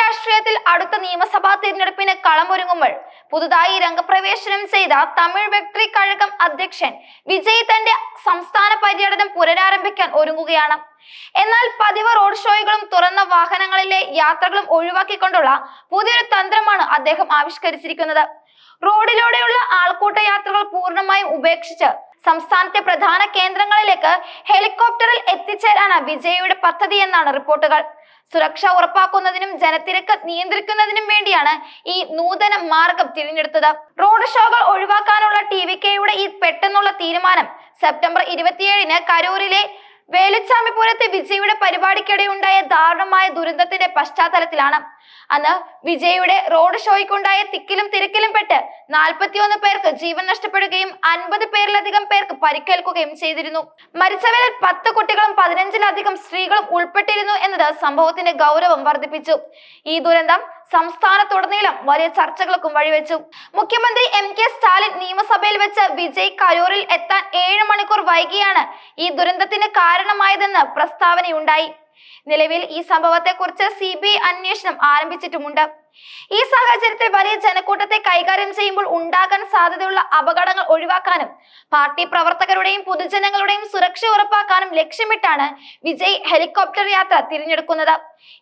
രാഷ്ട്രീയത്തിൽ അടുത്ത നിയമസഭാ തിരഞ്ഞെടുപ്പിന് കളമൊരുങ്ങുമ്പോൾ പുതുതായി രംഗപ്രവേശനം ചെയ്ത തമിഴ് വ്യക്തി കഴകം അധ്യക്ഷൻ വിജയ് തന്റെ സംസ്ഥാന പര്യടനം പുനരാരംഭിക്കാൻ ഒരുങ്ങുകയാണ്. എന്നാൽ പതിവ് റോഡ് ഷോകളും തുറന്ന വാഹനങ്ങളിലെ യാത്രകളും ഒഴിവാക്കിക്കൊണ്ടുള്ള പുതിയൊരു തന്ത്രമാണ് അദ്ദേഹം ആവിഷ്കരിച്ചിരിക്കുന്നത്. റോഡിലൂടെയുള്ള ആൾക്കൂട്ട യാത്രകൾ പൂർണമായും ഉപേക്ഷിച്ച് സംസ്ഥാനത്തെ പ്രധാന കേന്ദ്രങ്ങളിലേക്ക് ഹെലികോപ്റ്ററിൽ എത്തിച്ചേരാണ് വിജയയുടെ പദ്ധതി എന്നാണ് റിപ്പോർട്ടുകൾ. സുരക്ഷ ഉറപ്പാക്കുന്നതിനും ജനത്തിരക്ക് നിയന്ത്രിക്കുന്നതിനും വേണ്ടിയാണ് ഈ നൂതന മാർഗം തിരഞ്ഞെടുത്തത്. റോഡ് ഷോകൾ ഒഴിവാക്കാനുള്ള ടി വി കെയുടെ ഈ പെട്ടെന്നുള്ള തീരുമാനം സെപ്റ്റംബർ ഇരുപത്തിയേഴിന് കരൂരിലെ വേലുച്ചാമിപുരത്തെ വിജയുടെ പരിപാടിക്കിടെ ഉണ്ടായ ദാരുണമായ ദുരന്തത്തിന്റെ പശ്ചാത്തലത്തിലാണ് അന്ന് വിജയുടെ റോഡ് ഷോയ്ക്കുണ്ടായ തിക്കിലും തിരക്കിലും പെട്ട് നാൽപ്പത്തിയൊന്ന് പേർക്ക് ജീവൻ നഷ്ടപ്പെടുകയും അൻപത് പേരിലധികം പേർക്ക് പരിക്കേൽക്കുകയും ചെയ്തിരുന്നു. മരിച്ചവരിൽ പത്ത് കുട്ടികളും പതിനഞ്ചിലധികം സ്ത്രീകളും ഉൾപ്പെട്ടിരുന്നു എന്നത് സംഭവത്തിന്റെ ഗൗരവം വർദ്ധിപ്പിച്ചു. ഈ ദുരന്തം സംസ്ഥാനത്തുടനീളം വലിയ ചർച്ചകൾക്കും വഴിവെച്ചു. മുഖ്യമന്ത്രി എം കെ സ്റ്റാലിൻ നിയമസഭയിൽ വെച്ച് വിജയ് കരൂരിൽ എത്താൻ ഏഴ് മണിക്കൂർ വൈകിയാണ് ഈ ദുരന്തത്തിന് കാരണമായതെന്ന് പ്രസ്താവനയുണ്ടായി. നിലവിൽ ഈ സംഭവത്തെക്കുറിച്ച് സി ബി ഐ അന്വേഷണം ആരംഭിച്ചിട്ടുമുണ്ട്. ഈ സാഹചര്യത്തിൽ വലിയ ജനക്കൂട്ടത്തെ കൈകാര്യം ചെയ്യുമ്പോൾ ഉണ്ടാകാൻ സാധ്യതയുള്ള അപകടങ്ങൾ ഒഴിവാക്കാനും പാർട്ടി പ്രവർത്തകരുടെയും പൊതുജനങ്ങളുടെയും സുരക്ഷ ഉറപ്പാക്കാനും ലക്ഷ്യമിട്ടാണ് വിജയ് ഹെലികോപ്റ്റർ യാത്ര തിരഞ്ഞെടുക്കുന്നത്.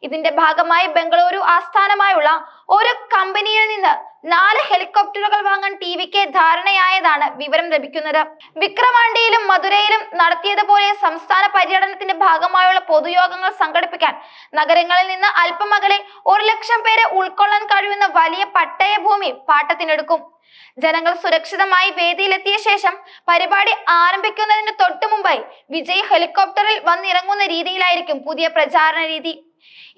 ഇതിന്റെ ഭാഗമായി ബംഗളൂരു ആസ്ഥാനമായുള്ള ഒരു കമ്പനിയിൽ നിന്ന് നാല് ഹെലികോപ്റ്ററുകൾ വാങ്ങാൻ ടി വിക്ക് ധാരണയായതാണ് വിവരം ലഭിക്കുന്നത്. വിക്രവാണ്ടിയിലും മധുരയിലും നടത്തിയതുപോലെ സംസ്ഥാന പര്യടനത്തിന്റെ ഭാഗമായുള്ള പൊതുയോഗങ്ങൾ സംഘടിപ്പിക്കാൻ നഗരങ്ങളിൽ നിന്ന് അല്പം അകലെ ഒരു ലക്ഷം പേരെ ഉൾക്കൊള്ളാൻ കഴിയുന്ന വലിയ പട്ടയ ഭൂമി പാട്ടത്തിനെടുക്കും. ജനങ്ങൾ സുരക്ഷിതമായി വേദിയിലെത്തിയ ശേഷം പരിപാടി ആരംഭിക്കുന്നതിന് തൊട്ടു മുമ്പായി വിജയ് ഹെലികോപ്റ്ററിൽ വന്നിറങ്ങുന്ന രീതിയിലായിരിക്കും പുതിയ പ്രചാരണ രീതി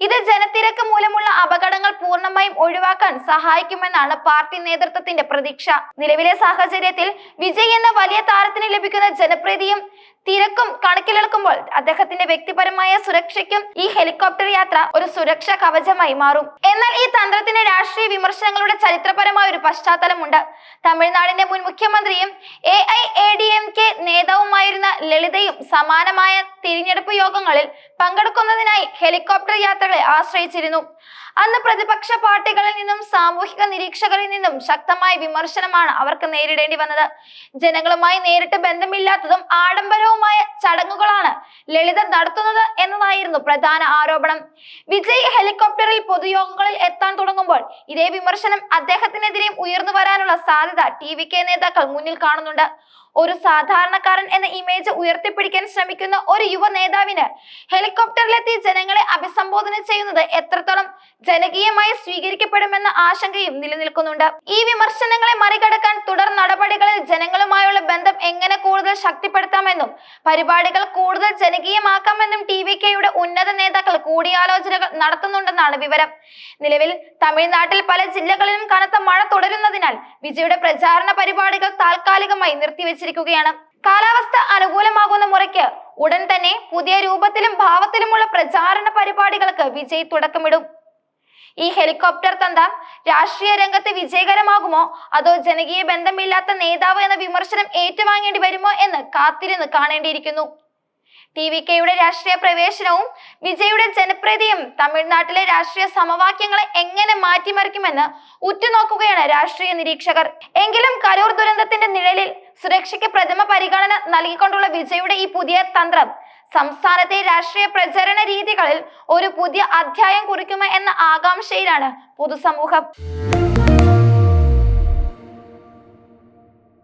ഇത് ജനത്തിരക്ക് മൂലമുള്ള അപകടങ്ങൾ പൂർണമായും ഒഴിവാക്കാൻ സഹായിക്കുമെന്നാണ് പാർട്ടി നേതൃത്വത്തിന്റെ പ്രതീക്ഷ. നിലവിലെ സാഹചര്യത്തിൽ വിജയ് എന്ന വലിയ താരത്തിന് ലഭിക്കുന്ന ജനപ്രീതിയും തിരക്കും കണക്കിലെടുക്കുമ്പോൾ അദ്ദേഹത്തിന്റെ വ്യക്തിപരമായ സുരക്ഷയ്ക്കും ഈ ഹെലികോപ്റ്റർ യാത്ര ഒരു സുരക്ഷാ കവചമായി മാറും. എന്നാൽ ഈ തന്ത്രത്തിന് രാഷ്ട്രീയ വിമർശനങ്ങളുടെ ചരിത്രപരമായ ഒരു പശ്ചാത്തലമുണ്ട്. തമിഴ്നാടിന്റെ മുൻ മുഖ്യമന്ത്രിയും A I A D M K നേതാവുമായിരുന്ന ലളിതയും സമാനമായ തിരഞ്ഞെടുപ്പ് യോഗങ്ങളിൽ പങ്കെടുക്കുന്നതിനായി ഹെലികോപ്റ്റർ യാത്രകളെ ആശ്രയിച്ചിരുന്നു. അന്ന് പ്രതിപക്ഷ പാർട്ടികളിൽ നിന്നും സാമൂഹിക നിരീക്ഷകരിൽ നിന്നും ശക്തമായ വിമർശനമാണ് അവർക്ക് നേരിടേണ്ടി വന്നത്. ജനങ്ങളുമായി നേരിട്ട് ബന്ധമില്ലാത്തതും ആഡംബരവുമായ ചടങ്ങുകളാണ് ലളിതം നടത്തുന്നത് എന്നതായിരുന്നു പ്രധാന ആരോപണം. വിജയ് ഹെലികോപ്റ്ററിൽ പൊതുയോഗങ്ങളിൽ എത്താൻ തുടങ്ങുമ്പോൾ ഇതേ വിമർശനം അദ്ദേഹത്തിനെതിരെയും ഉയർന്നു വരാനുള്ള സാധ്യത ടി വി കെ നേതാക്കൾ മുന്നിൽ കാണുന്നുണ്ട്. ഒരു സാധാരണക്കാരൻ എന്ന ഇമേജ് ഉയർത്തിപ്പിടിക്കാൻ ശ്രമിക്കുന്ന ഒരു യുവ നേതാവിന് ഹെലികോപ്റ്ററിലെത്തി ജനങ്ങളെ അഭിസംബോധന ചെയ്യുന്നത് എത്രത്തോളം ജനകീയമായി സ്വീകരിക്കപ്പെടുമെന്ന ആശങ്കയും നിലനിൽക്കുന്നുണ്ട്. ഈ വിമർശനങ്ങളെ മറികടക്കാൻ നടപടികളിൽ ജനങ്ങളുമായുള്ള ബന്ധം എങ്ങനെ കൂടുതൽ ശക്തിപ്പെടുത്താമെന്നും പരിപാടികൾ കൂടുതൽ ജനകീയമാക്കാമെന്നും ടി വി കെയുടെ ഉന്നത നേതാക്കൾ കൂടിയാലോചനകൾ നടത്തുന്നുണ്ടെന്നാണ് വിവരം. നിലവിൽ തമിഴ്നാട്ടിൽ പല ജില്ലകളിലും കനത്ത മഴ തുടരുന്നതിനാൽ വിജയുടെ പ്രചാരണ പരിപാടികൾ താൽക്കാലികമായി നിർത്തിവെച്ചിരിക്കുകയാണ്. കാലാവസ്ഥ അനുകൂലമാകുന്ന മുറയ്ക്ക് ഉടൻ തന്നെ പുതിയ രൂപത്തിലും ഭാവത്തിലുമുള്ള പ്രചാരണ പരിപാടികൾക്ക് വിജയ് തുടക്കമിടും. ഈ ഹെലികോപ്റ്റർ തന്ത്രം രാഷ്ട്രീയ രംഗത്ത് വിജയകരമാകുമോ? അതോ ജനകീയ ബന്ധമില്ലാത്ത നേതാവ് എന്ന വിമർശനം ഏറ്റുവാങ്ങേണ്ടി വരുമോ എന്ന് കാത്തിരുന്ന് കാണേണ്ടിയിരിക്കുന്നു. ടി വി കെയുടെ രാഷ്ട്രീയ പ്രവേശനവും വിജയുടെ ജനപ്രീതിയും തമിഴ്നാട്ടിലെ രാഷ്ട്രീയ സമവാക്യങ്ങളെ എങ്ങനെ മാറ്റിമറിക്കുമെന്ന് ഉറ്റുനോക്കുകയാണ് രാഷ്ട്രീയ നിരീക്ഷകർ. എങ്കിലും കരൂർ ദുരന്തത്തിന്റെ നിഴലിൽ സുരക്ഷയ്ക്ക് പ്രഥമ പരിഗണന നൽകിക്കൊണ്ടുള്ള വിജയുടെ ഈ പുതിയ തന്ത്രം സംസ്ഥാനത്തെ രാഷ്ട്രീയ പ്രചരണ രീതികളിൽ ഒരു പുതിയ അധ്യായം കുറിക്കുമോ എന്ന ആകാംക്ഷയിലാണ് പൊതുസമൂഹം.